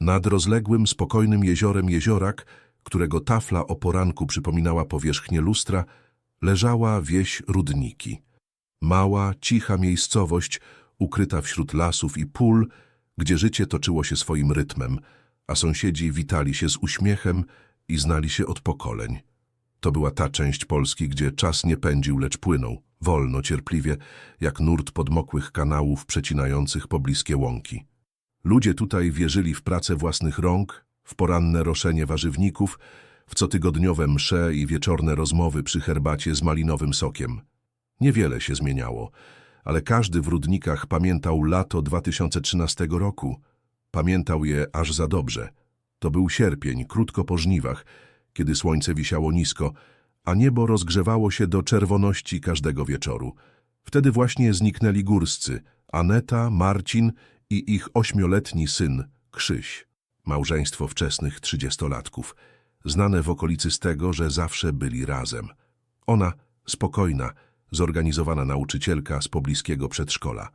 Nad rozległym, spokojnym jeziorem Jeziorak, którego tafla o poranku przypominała powierzchnię lustra, leżała wieś Rudniki. Mała, cicha miejscowość, ukryta wśród lasów i pól, gdzie życie toczyło się swoim rytmem, a sąsiedzi witali się z uśmiechem i znali się od pokoleń. To była ta część Polski, gdzie czas nie pędził, lecz płynął, wolno, cierpliwie, jak nurt podmokłych kanałów przecinających pobliskie łąki. Ludzie tutaj wierzyli w pracę własnych rąk, w poranne roszenie warzywników, w cotygodniowe msze i wieczorne rozmowy przy herbacie z malinowym sokiem. Niewiele się zmieniało, ale każdy w Rudnikach pamiętał lato 2013 roku. Pamiętał je aż za dobrze. To był sierpień, krótko po żniwach, kiedy słońce wisiało nisko, a niebo rozgrzewało się do czerwoności każdego wieczoru. Wtedy właśnie zniknęli górscy, Aneta, Marcin i ich ośmioletni syn, Krzyś. Małżeństwo wczesnych trzydziestolatków, znane w okolicy z tego, że zawsze byli razem. Ona, spokojna, zorganizowana nauczycielka z pobliskiego przedszkola.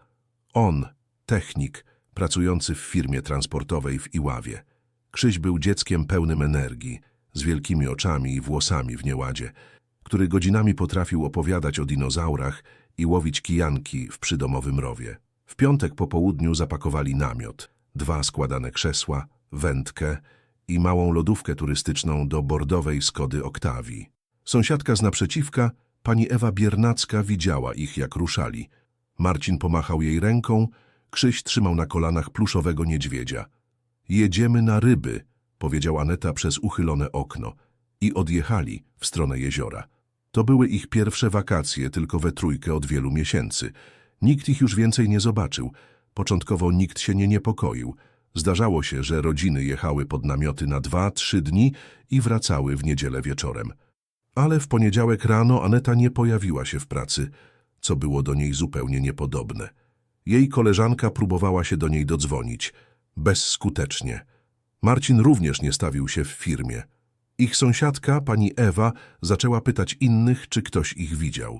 On, technik, pracujący w firmie transportowej w Iławie. Krzyś był dzieckiem pełnym energii, z wielkimi oczami i włosami w nieładzie, który godzinami potrafił opowiadać o dinozaurach i łowić kijanki w przydomowym rowie. W piątek po południu zapakowali namiot, dwa składane krzesła, wędkę i małą lodówkę turystyczną do bordowej Skody Oktawii. Sąsiadka z naprzeciwka, pani Ewa Biernacka, widziała ich, jak ruszali. Marcin pomachał jej ręką, Krzyś trzymał na kolanach pluszowego niedźwiedzia. Jedziemy na ryby, powiedział Aneta przez uchylone okno i odjechali w stronę jeziora. To były ich pierwsze wakacje, tylko we trójkę od wielu miesięcy. Nikt ich już więcej nie zobaczył. Początkowo nikt się nie niepokoił. Zdarzało się, że rodziny jechały pod namioty na dwa, trzy dni i wracały w niedzielę wieczorem. Ale w poniedziałek rano Aneta nie pojawiła się w pracy, co było do niej zupełnie niepodobne. Jej koleżanka próbowała się do niej dodzwonić. Bezskutecznie. Marcin również nie stawił się w firmie. Ich sąsiadka, pani Ewa, zaczęła pytać innych, czy ktoś ich widział.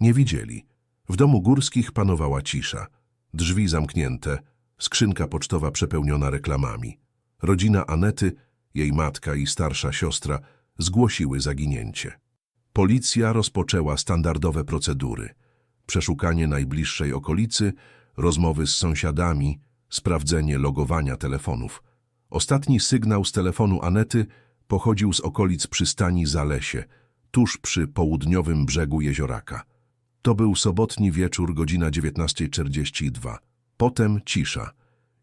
Nie widzieli. W domu górskich panowała cisza. Drzwi zamknięte, skrzynka pocztowa przepełniona reklamami. Rodzina Anety, jej matka i starsza siostra zgłosiły zaginięcie. Policja rozpoczęła standardowe procedury. Przeszukanie najbliższej okolicy, rozmowy z sąsiadami, sprawdzenie logowania telefonów. Ostatni sygnał z telefonu Anety pochodził z okolic przystani Zalesie, tuż przy południowym brzegu jezioraka. To był sobotni wieczór, godzina 19.42. Potem cisza.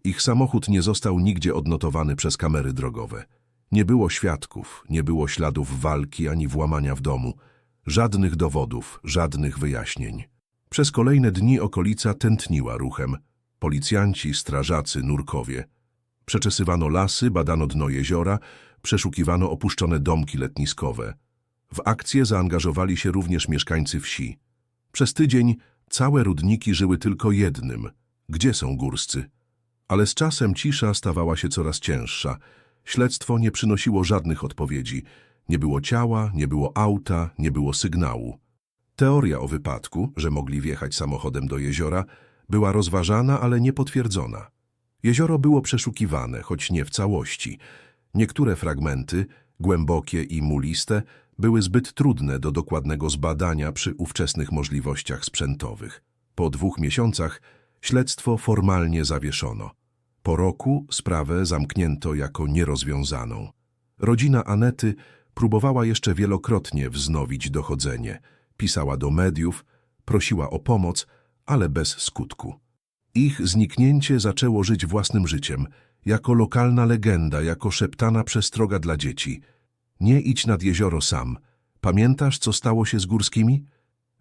Ich samochód nie został nigdzie odnotowany przez kamery drogowe. Nie było świadków, nie było śladów walki ani włamania w domu. Żadnych dowodów, żadnych wyjaśnień. Przez kolejne dni okolica tętniła ruchem. Policjanci, strażacy, nurkowie. Przeczesywano lasy, badano dno jeziora, przeszukiwano opuszczone domki letniskowe. W akcję zaangażowali się również mieszkańcy wsi. Przez tydzień całe rudniki żyły tylko jednym. Gdzie są górscy? Ale z czasem cisza stawała się coraz cięższa. Śledztwo nie przynosiło żadnych odpowiedzi. Nie było ciała, nie było auta, nie było sygnału. Teoria o wypadku, że mogli wjechać samochodem do jeziora, była rozważana, ale niepotwierdzona. Jezioro było przeszukiwane, choć nie w całości. Niektóre fragmenty, głębokie i muliste, były zbyt trudne do dokładnego zbadania przy ówczesnych możliwościach sprzętowych. Po dwóch miesiącach śledztwo formalnie zawieszono. Po roku sprawę zamknięto jako nierozwiązaną. Rodzina Anety próbowała jeszcze wielokrotnie wznowić dochodzenie. Pisała do mediów, prosiła o pomoc, ale bez skutku. Ich zniknięcie zaczęło żyć własnym życiem, jako lokalna legenda, jako szeptana przestroga dla dzieci. Nie idź nad jezioro sam. Pamiętasz, co stało się z górskimi?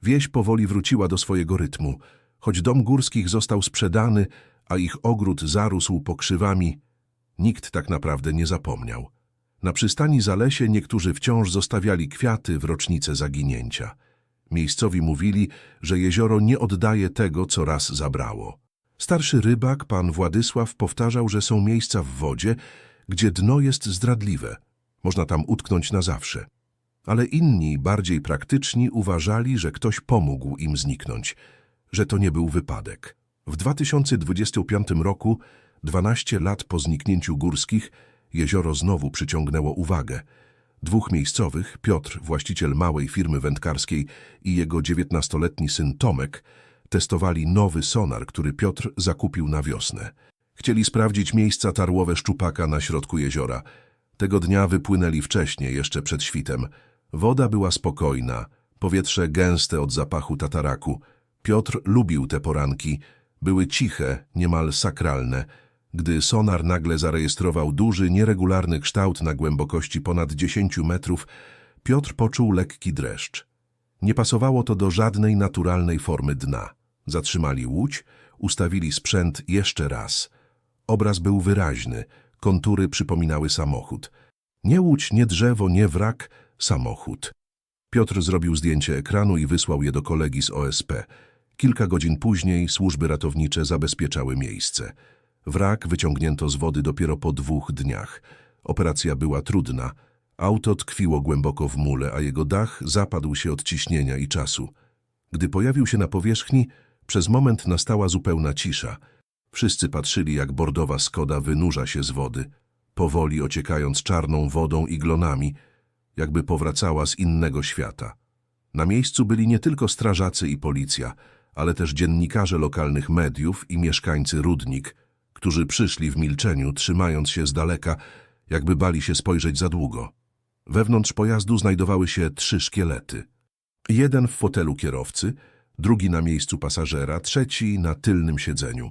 Wieś powoli wróciła do swojego rytmu. Choć dom górskich został sprzedany, a ich ogród zarósł pokrzywami, nikt tak naprawdę nie zapomniał. Na przystani Zalesie niektórzy wciąż zostawiali kwiaty w rocznicę zaginięcia. Miejscowi mówili, że jezioro nie oddaje tego, co raz zabrało. Starszy rybak, pan Władysław, powtarzał, że są miejsca w wodzie, gdzie dno jest zdradliwe. Można tam utknąć na zawsze. Ale inni, bardziej praktyczni, uważali, że ktoś pomógł im zniknąć, że to nie był wypadek. W 2025 roku Dwanaście lat po zniknięciu górskich jezioro znowu przyciągnęło uwagę. Dwóch miejscowych, Piotr, właściciel małej firmy wędkarskiej i jego dziewiętnastoletni syn Tomek, testowali nowy sonar, który Piotr zakupił na wiosnę. Chcieli sprawdzić miejsca tarłowe szczupaka na środku jeziora. Tego dnia wypłynęli wcześnie, jeszcze przed świtem. Woda była spokojna, powietrze gęste od zapachu tataraku. Piotr lubił te poranki. Były ciche, niemal sakralne. Gdy sonar nagle zarejestrował duży, nieregularny kształt na głębokości ponad 10 metrów, Piotr poczuł lekki dreszcz. Nie pasowało to do żadnej naturalnej formy dna. Zatrzymali łódź, ustawili sprzęt jeszcze raz. Obraz był wyraźny, kontury przypominały samochód. Nie łódź, nie drzewo, nie wrak, samochód. Piotr zrobił zdjęcie ekranu i wysłał je do kolegi z OSP. Kilka godzin później służby ratownicze zabezpieczały miejsce. Wrak wyciągnięto z wody dopiero po dwóch dniach. Operacja była trudna. Auto tkwiło głęboko w mule, a jego dach zapadł się od ciśnienia i czasu. Gdy pojawił się na powierzchni, przez moment nastała zupełna cisza. Wszyscy patrzyli, jak bordowa Skoda wynurza się z wody, powoli ociekając czarną wodą i glonami, jakby powracała z innego świata. Na miejscu byli nie tylko strażacy i policja, ale też dziennikarze lokalnych mediów i mieszkańcy Rudnik, którzy przyszli w milczeniu, trzymając się z daleka, jakby bali się spojrzeć za długo. Wewnątrz pojazdu znajdowały się trzy szkielety. Jeden w fotelu kierowcy, drugi na miejscu pasażera, trzeci na tylnym siedzeniu.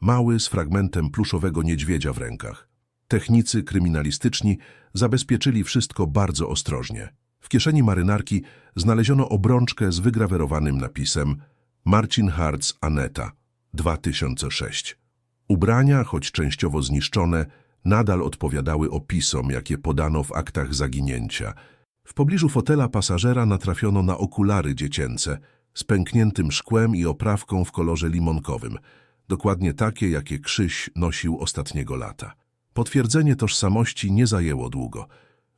Mały z fragmentem pluszowego niedźwiedzia w rękach. Technicy kryminalistyczni zabezpieczyli wszystko bardzo ostrożnie. W kieszeni marynarki znaleziono obrączkę z wygrawerowanym napisem Marcin Hartz Aneta 2006. Ubrania, choć częściowo zniszczone, nadal odpowiadały opisom, jakie podano w aktach zaginięcia. W pobliżu fotela pasażera natrafiono na okulary dziecięce z pękniętym szkłem i oprawką w kolorze limonkowym, dokładnie takie, jakie Krzyś nosił ostatniego lata. Potwierdzenie tożsamości nie zajęło długo.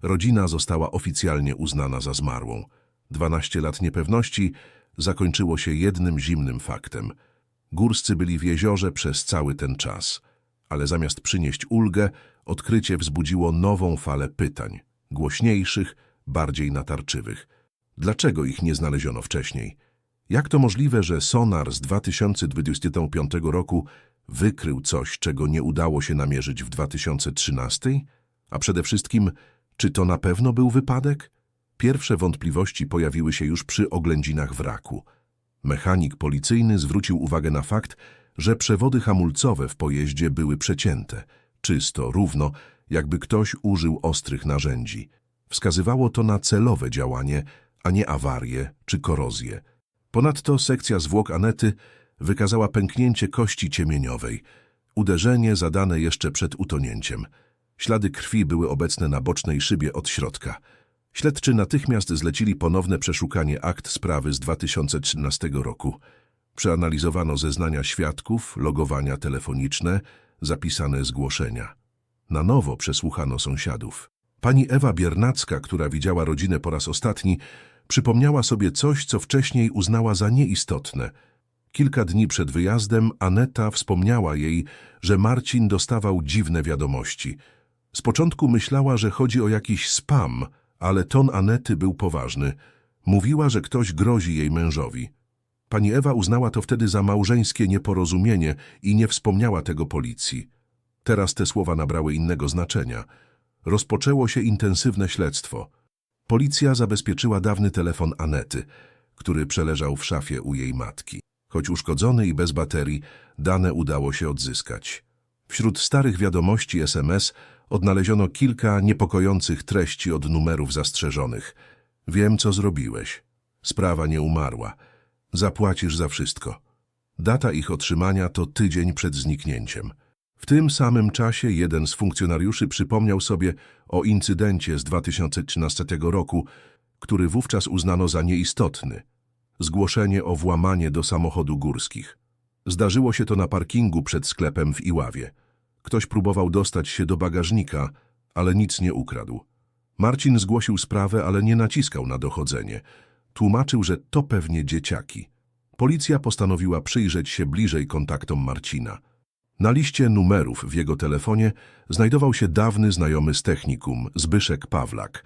Rodzina została oficjalnie uznana za zmarłą. Dwanaście lat niepewności zakończyło się jednym zimnym faktem. Górscy byli w jeziorze przez cały ten czas, ale zamiast przynieść ulgę, odkrycie wzbudziło nową falę pytań, głośniejszych, bardziej natarczywych. Dlaczego ich nie znaleziono wcześniej? Jak to możliwe, że sonar z 2025 roku wykrył coś, czego nie udało się namierzyć w 2013? A przede wszystkim, czy to na pewno był wypadek? Pierwsze wątpliwości pojawiły się już przy oględzinach wraku. Mechanik policyjny zwrócił uwagę na fakt, że przewody hamulcowe w pojeździe były przecięte, czysto, równo, jakby ktoś użył ostrych narzędzi. Wskazywało to na celowe działanie, a nie awarię czy korozję. Ponadto sekcja zwłok Anety wykazała pęknięcie kości ciemieniowej, uderzenie zadane jeszcze przed utonięciem. Ślady krwi były obecne na bocznej szybie od środka. Śledczy natychmiast zlecili ponowne przeszukanie akt sprawy z 2013 roku. Przeanalizowano zeznania świadków, logowania telefoniczne, zapisane zgłoszenia. Na nowo przesłuchano sąsiadów. Pani Ewa Biernacka, która widziała rodzinę po raz ostatni, przypomniała sobie coś, co wcześniej uznała za nieistotne. Kilka dni przed wyjazdem Aneta wspomniała jej, że Marcin dostawał dziwne wiadomości. Z początku myślała, że chodzi o jakiś spam, ale ton Anety był poważny. Mówiła, że ktoś grozi jej mężowi. Pani Ewa uznała to wtedy za małżeńskie nieporozumienie i nie wspomniała tego policji. Teraz te słowa nabrały innego znaczenia. Rozpoczęło się intensywne śledztwo. Policja zabezpieczyła dawny telefon Anety, który przeleżał w szafie u jej matki. Choć uszkodzony i bez baterii, dane udało się odzyskać. Wśród starych wiadomości SMS odnaleziono kilka niepokojących treści od numerów zastrzeżonych. Wiem, co zrobiłeś. Sprawa nie umarła. Zapłacisz za wszystko. Data ich otrzymania to tydzień przed zniknięciem. W tym samym czasie jeden z funkcjonariuszy przypomniał sobie o incydencie z 2013 roku, który wówczas uznano za nieistotny. Zgłoszenie o włamanie do samochodu górskich. Zdarzyło się to na parkingu przed sklepem w Iławie. Ktoś próbował dostać się do bagażnika, ale nic nie ukradł. Marcin zgłosił sprawę, ale nie naciskał na dochodzenie. Tłumaczył, że to pewnie dzieciaki. Policja postanowiła przyjrzeć się bliżej kontaktom Marcina. Na liście numerów w jego telefonie znajdował się dawny znajomy z technikum, Zbyszek Pawlak.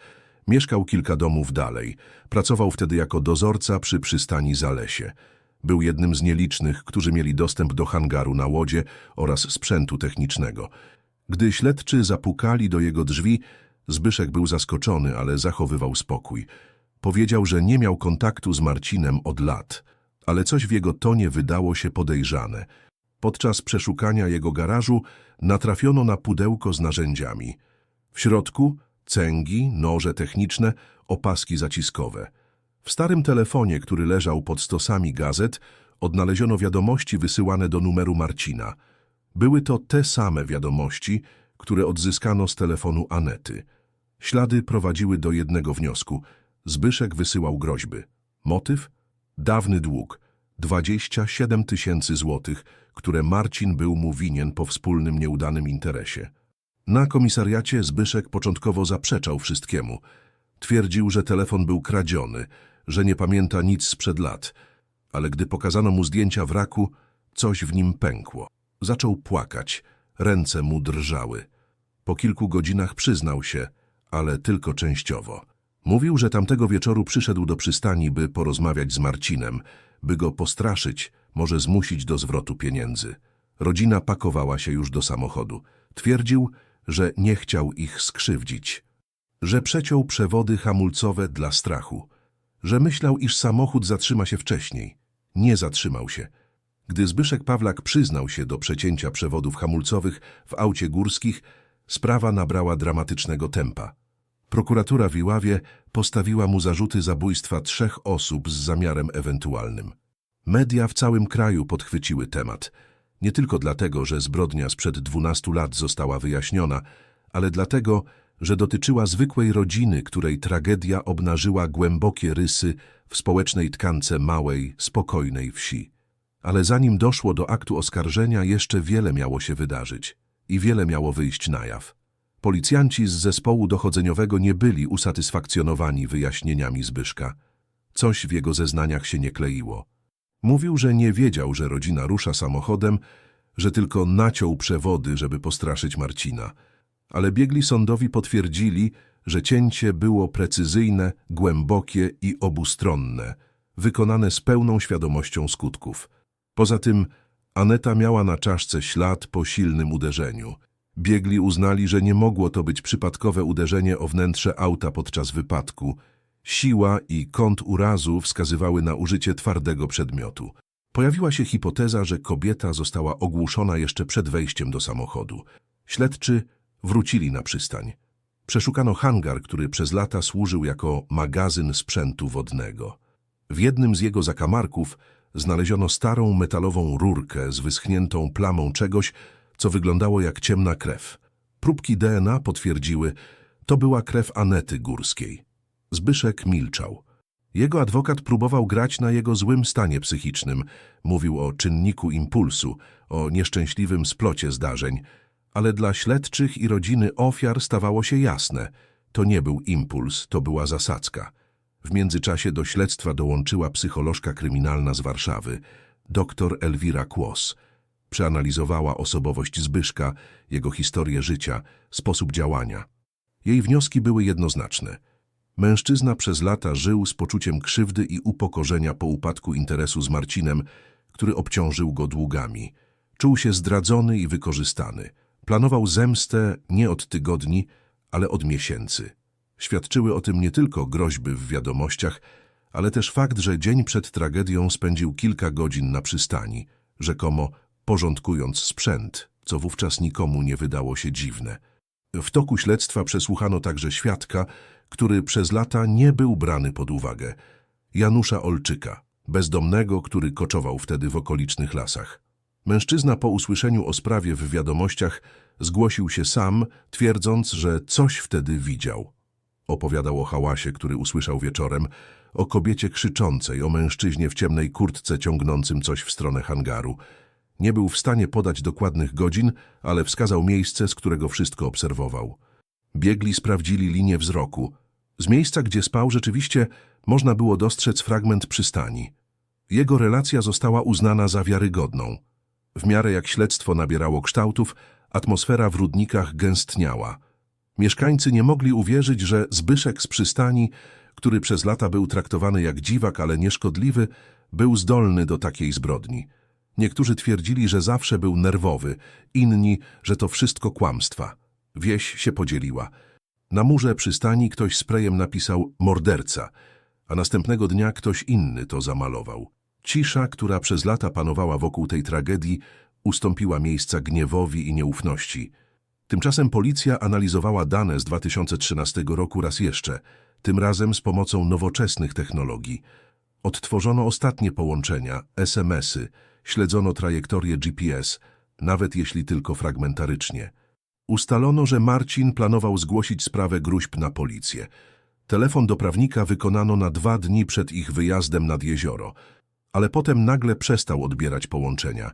Mieszkał kilka domów dalej. Pracował wtedy jako dozorca przy przystani Zalesie. Był jednym z nielicznych, którzy mieli dostęp do hangaru na łodzie oraz sprzętu technicznego. Gdy śledczy zapukali do jego drzwi, Zbyszek był zaskoczony, ale zachowywał spokój. Powiedział, że nie miał kontaktu z Marcinem od lat, ale coś w jego tonie wydało się podejrzane. Podczas przeszukania jego garażu natrafiono na pudełko z narzędziami. W środku cęgi, noże techniczne, opaski zaciskowe. W starym telefonie, który leżał pod stosami gazet, odnaleziono wiadomości wysyłane do numeru Marcina. Były to te same wiadomości, które odzyskano z telefonu Anety. Ślady prowadziły do jednego wniosku. Zbyszek wysyłał groźby. Motyw? Dawny dług. 27 tysięcy złotych, które Marcin był mu winien po wspólnym nieudanym interesie. Na komisariacie Zbyszek początkowo zaprzeczał wszystkiemu. Twierdził, że telefon był kradziony, że nie pamięta nic sprzed lat. Ale gdy pokazano mu zdjęcia wraku, coś w nim pękło. Zaczął płakać, ręce mu drżały. Po kilku godzinach przyznał się, ale tylko częściowo. Mówił, że tamtego wieczoru przyszedł do przystani, by porozmawiać z Marcinem, by go postraszyć, może zmusić do zwrotu pieniędzy. Rodzina pakowała się już do samochodu. Twierdził, że nie chciał ich skrzywdzić, że przeciął przewody hamulcowe dla strachu, że myślał, iż samochód zatrzyma się wcześniej. Nie zatrzymał się. Gdy Zbyszek Pawlak przyznał się do przecięcia przewodów hamulcowych w aucie górskich, sprawa nabrała dramatycznego tempa. Prokuratura w Iławie postawiła mu zarzuty zabójstwa trzech osób z zamiarem ewentualnym. Media w całym kraju podchwyciły temat. Nie tylko dlatego, że zbrodnia sprzed 12 lat została wyjaśniona, ale dlatego, że dotyczyła zwykłej rodziny, której tragedia obnażyła głębokie rysy w społecznej tkance małej, spokojnej wsi. Ale zanim doszło do aktu oskarżenia, jeszcze wiele miało się wydarzyć i wiele miało wyjść na jaw. Policjanci z zespołu dochodzeniowego nie byli usatysfakcjonowani wyjaśnieniami Zbyszka. Coś w jego zeznaniach się nie kleiło. Mówił, że nie wiedział, że rodzina rusza samochodem, że tylko naciął przewody, żeby postraszyć Marcina. Ale biegli sądowi potwierdzili, że cięcie było precyzyjne, głębokie i obustronne, wykonane z pełną świadomością skutków. Poza tym Aneta miała na czaszce ślad po silnym uderzeniu. Biegli uznali, że nie mogło to być przypadkowe uderzenie o wnętrze auta podczas wypadku. Siła i kąt urazu wskazywały na użycie twardego przedmiotu. Pojawiła się hipoteza, że kobieta została ogłuszona jeszcze przed wejściem do samochodu. Śledczy wrócili na przystań. Przeszukano hangar, który przez lata służył jako magazyn sprzętu wodnego. W jednym z jego zakamarków znaleziono starą metalową rurkę z wyschniętą plamą czegoś, co wyglądało jak ciemna krew. Próbki DNA potwierdziły, to była krew Anety Górskiej. Zbyszek milczał. Jego adwokat próbował grać na jego złym stanie psychicznym. Mówił o czynniku impulsu, o nieszczęśliwym splocie zdarzeń. Ale dla śledczych i rodziny ofiar stawało się jasne. To nie był impuls, to była zasadzka. W międzyczasie do śledztwa dołączyła psycholożka kryminalna z Warszawy, dr Elwira Kłos. Przeanalizowała osobowość Zbyszka, jego historię życia, sposób działania. Jej wnioski były jednoznaczne. Mężczyzna przez lata żył z poczuciem krzywdy i upokorzenia po upadku interesu z Marcinem, który obciążył go długami. Czuł się zdradzony i wykorzystany. Planował zemstę nie od tygodni, ale od miesięcy. Świadczyły o tym nie tylko groźby w wiadomościach, ale też fakt, że dzień przed tragedią spędził kilka godzin na przystani, rzekomo porządkując sprzęt, co wówczas nikomu nie wydało się dziwne. W toku śledztwa przesłuchano także świadka, który przez lata nie był brany pod uwagę. Janusza Olczyka, bezdomnego, który koczował wtedy w okolicznych lasach. Mężczyzna po usłyszeniu o sprawie w wiadomościach zgłosił się sam, twierdząc, że coś wtedy widział. Opowiadał o hałasie, który usłyszał wieczorem, o kobiecie krzyczącej, o mężczyźnie w ciemnej kurtce ciągnącym coś w stronę hangaru. Nie był w stanie podać dokładnych godzin, ale wskazał miejsce, z którego wszystko obserwował. Biegli sprawdzili linię wzroku. Z miejsca, gdzie spał, rzeczywiście można było dostrzec fragment przystani. Jego relacja została uznana za wiarygodną. W miarę jak śledztwo nabierało kształtów, atmosfera w Rudnikach gęstniała. Mieszkańcy nie mogli uwierzyć, że Zbyszek z przystani, który przez lata był traktowany jak dziwak, ale nieszkodliwy, był zdolny do takiej zbrodni. Niektórzy twierdzili, że zawsze był nerwowy, inni, że to wszystko kłamstwa. Wieś się podzieliła. Na murze przystani ktoś sprayem napisał morderca, a następnego dnia ktoś inny to zamalował. Cisza, która przez lata panowała wokół tej tragedii, ustąpiła miejsca gniewowi i nieufności. Tymczasem policja analizowała dane z 2013 roku raz jeszcze, tym razem z pomocą nowoczesnych technologii. Odtworzono ostatnie połączenia, SMS-y, śledzono trajektorię GPS, nawet jeśli tylko fragmentarycznie. Ustalono, że Marcin planował zgłosić sprawę gruźb na policję. Telefon do prawnika wykonano na dwa dni przed ich wyjazdem nad jezioro, ale potem nagle przestał odbierać połączenia.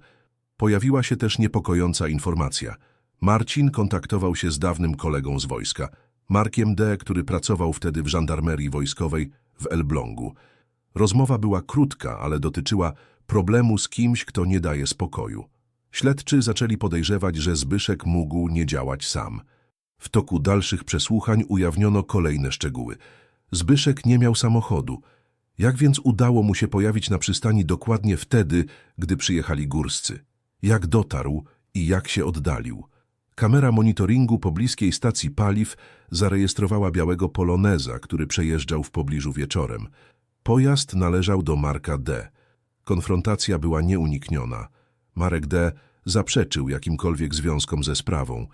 Pojawiła się też niepokojąca informacja. Marcin kontaktował się z dawnym kolegą z wojska, Markiem D., który pracował wtedy w żandarmerii wojskowej w Elblągu. Rozmowa była krótka, ale dotyczyła problemu z kimś, kto nie daje spokoju. Śledczy zaczęli podejrzewać, że Zbyszek mógł nie działać sam. W toku dalszych przesłuchań ujawniono kolejne szczegóły. Zbyszek nie miał samochodu. Jak więc udało mu się pojawić na przystani dokładnie wtedy, gdy przyjechali górscy? Jak dotarł i jak się oddalił? Kamera monitoringu pobliskiej stacji paliw zarejestrowała białego poloneza, który przejeżdżał w pobliżu wieczorem. Pojazd należał do Marka D. Konfrontacja była nieunikniona. Marek D. zaprzeczył jakimkolwiek związkom ze sprawą.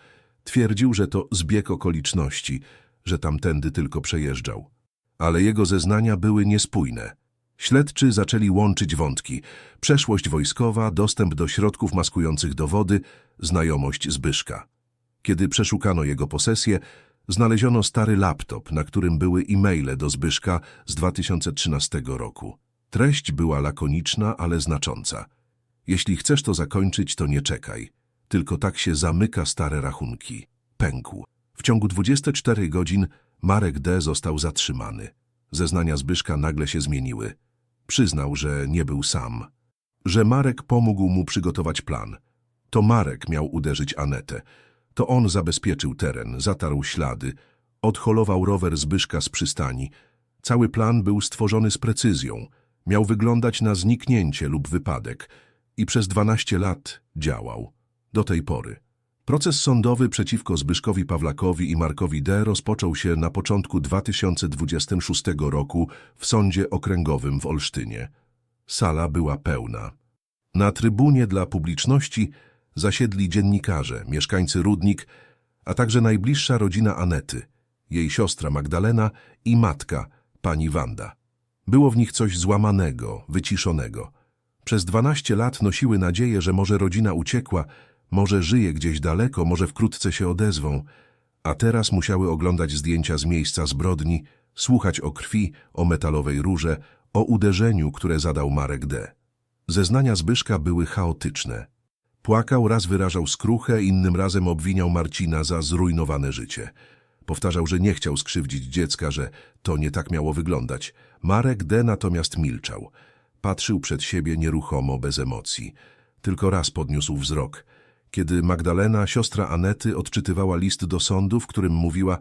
Twierdził, że to zbieg okoliczności, że tamtędy tylko przejeżdżał. Ale jego zeznania były niespójne. Śledczy zaczęli łączyć wątki. Przeszłość wojskowa, dostęp do środków maskujących dowody, znajomość Zbyszka. Kiedy przeszukano jego posesję, znaleziono stary laptop, na którym były e-maile do Zbyszka z 2013 roku. Treść była lakoniczna, ale znacząca. Jeśli chcesz to zakończyć, to nie czekaj. Tylko tak się zamyka stare rachunki. Pękł. W ciągu 24 godzin Marek D. został zatrzymany. Zeznania Zbyszka nagle się zmieniły. Przyznał, że nie był sam. Że Marek pomógł mu przygotować plan. To Marek miał uderzyć Anetę. To on zabezpieczył teren, zatarł ślady, odholował rower Zbyszka z przystani. Cały plan był stworzony z precyzją. Miał wyglądać na zniknięcie lub wypadek i przez 12 lat działał. Do tej pory. Proces sądowy przeciwko Zbyszkowi Pawlakowi i Markowi D. rozpoczął się na początku 2026 roku w Sądzie Okręgowym w Olsztynie. Sala była pełna. Na trybunie dla publiczności zasiedli dziennikarze, mieszkańcy Rudnik, a także najbliższa rodzina Anety, jej siostra Magdalena i matka, pani Wanda. Było w nich coś złamanego, wyciszonego. Przez 12 lat nosiły nadzieję, że może rodzina uciekła, może żyje gdzieś daleko, może wkrótce się odezwą, a teraz musiały oglądać zdjęcia z miejsca zbrodni, słuchać o krwi, o metalowej rurze, o uderzeniu, które zadał Marek D. Zeznania Zbyszka były chaotyczne. Płakał, raz wyrażał skruchę, innym razem obwiniał Marcina za zrujnowane życie. Powtarzał, że nie chciał skrzywdzić dziecka, że to nie tak miało wyglądać. Marek D. natomiast milczał. Patrzył przed siebie nieruchomo, bez emocji. Tylko raz podniósł wzrok. Kiedy Magdalena, siostra Anety, odczytywała list do sądu, w którym mówiła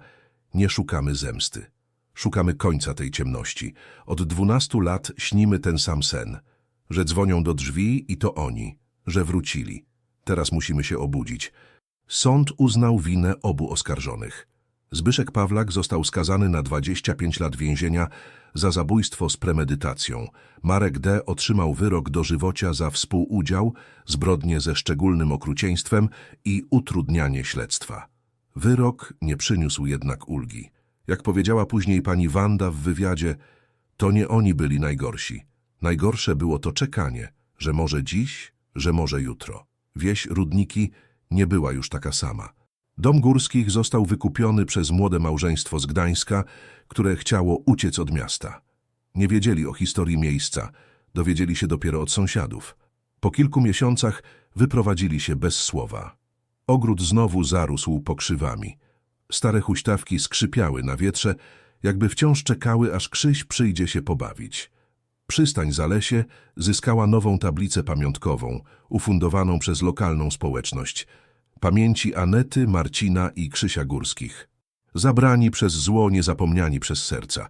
nie szukamy zemsty. Szukamy końca tej ciemności. Od dwunastu lat śnimy ten sam sen. Że dzwonią do drzwi i to oni. Że wrócili. Teraz musimy się obudzić. Sąd uznał winę obu oskarżonych. Zbyszek Pawlak został skazany na 25 lat więzienia za zabójstwo z premedytacją. Marek D. otrzymał wyrok dożywocia za współudział, zbrodnie ze szczególnym okrucieństwem i utrudnianie śledztwa. Wyrok nie przyniósł jednak ulgi. Jak powiedziała później pani Wanda w wywiadzie, to nie oni byli najgorsi. Najgorsze było to czekanie, że może dziś, że może jutro. Wieś Rudniki nie była już taka sama. Dom Górskich został wykupiony przez młode małżeństwo z Gdańska, które chciało uciec od miasta. Nie wiedzieli o historii miejsca, dowiedzieli się dopiero od sąsiadów. Po kilku miesiącach wyprowadzili się bez słowa. Ogród znowu zarósł pokrzywami. Stare huśtawki skrzypiały na wietrze, jakby wciąż czekały, aż Krzyś przyjdzie się pobawić. Przystań Zalesie zyskała nową tablicę pamiątkową, ufundowaną przez lokalną społeczność. Pamięci Anety, Marcina i Krzysia Górskich. Zabrani przez zło, niezapomniani przez serca.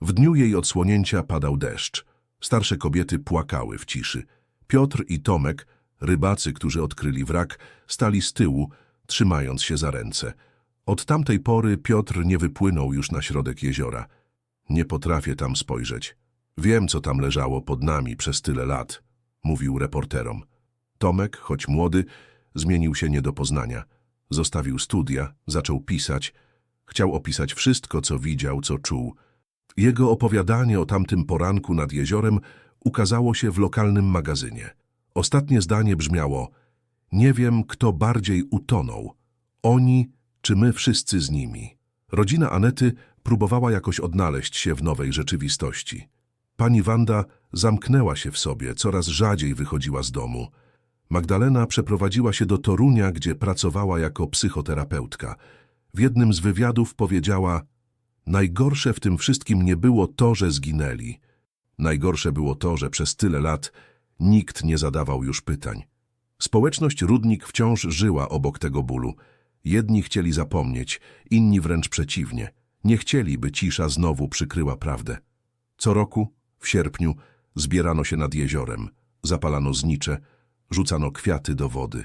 W dniu jej odsłonięcia padał deszcz. Starsze kobiety płakały w ciszy. Piotr i Tomek, rybacy, którzy odkryli wrak, stali z tyłu, trzymając się za ręce. Od tamtej pory Piotr nie wypłynął już na środek jeziora. Nie potrafię tam spojrzeć. Wiem, co tam leżało pod nami przez tyle lat, mówił reporterom. Tomek, choć młody, zmienił się nie do poznania. Zostawił studia, zaczął pisać. Chciał opisać wszystko, co widział, co czuł. Jego opowiadanie o tamtym poranku nad jeziorem ukazało się w lokalnym magazynie. Ostatnie zdanie brzmiało: Nie wiem, kto bardziej utonął. Oni czy my wszyscy z nimi. Rodzina Anety próbowała jakoś odnaleźć się w nowej rzeczywistości. Pani Wanda zamknęła się w sobie, coraz rzadziej wychodziła z domu. Magdalena przeprowadziła się do Torunia, gdzie pracowała jako psychoterapeutka. W jednym z wywiadów powiedziała: Najgorsze w tym wszystkim nie było to, że zginęli. Najgorsze było to, że przez tyle lat nikt nie zadawał już pytań. Społeczność Rudnik wciąż żyła obok tego bólu. Jedni chcieli zapomnieć, inni wręcz przeciwnie. Nie chcieli, by cisza znowu przykryła prawdę. Co roku, w sierpniu, zbierano się nad jeziorem, zapalano znicze, rzucano kwiaty do wody.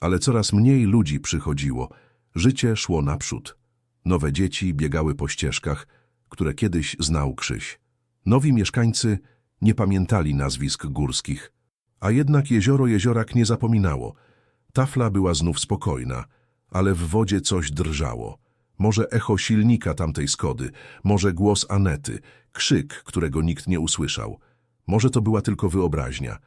Ale coraz mniej ludzi przychodziło, życie szło naprzód. Nowe dzieci biegały po ścieżkach, które kiedyś znał Krzyś. Nowi mieszkańcy nie pamiętali nazwisk górskich, a jednak jezioro jeziorak nie zapominało. Tafla była znów spokojna, ale w wodzie coś drżało. Może echo silnika tamtej Skody, może głos Anety, krzyk, którego nikt nie usłyszał. Może to była tylko wyobraźnia,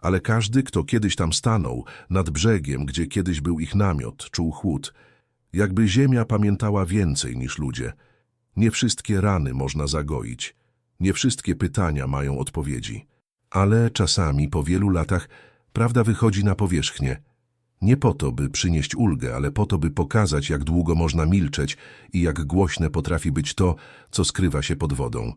ale każdy, kto kiedyś tam stanął, nad brzegiem, gdzie kiedyś był ich namiot, czuł chłód. Jakby ziemia pamiętała więcej niż ludzie. Nie wszystkie rany można zagoić, nie wszystkie pytania mają odpowiedzi. Ale czasami, po wielu latach, prawda wychodzi na powierzchnię. Nie po to, by przynieść ulgę, ale po to, by pokazać, jak długo można milczeć i jak głośne potrafi być to, co skrywa się pod wodą.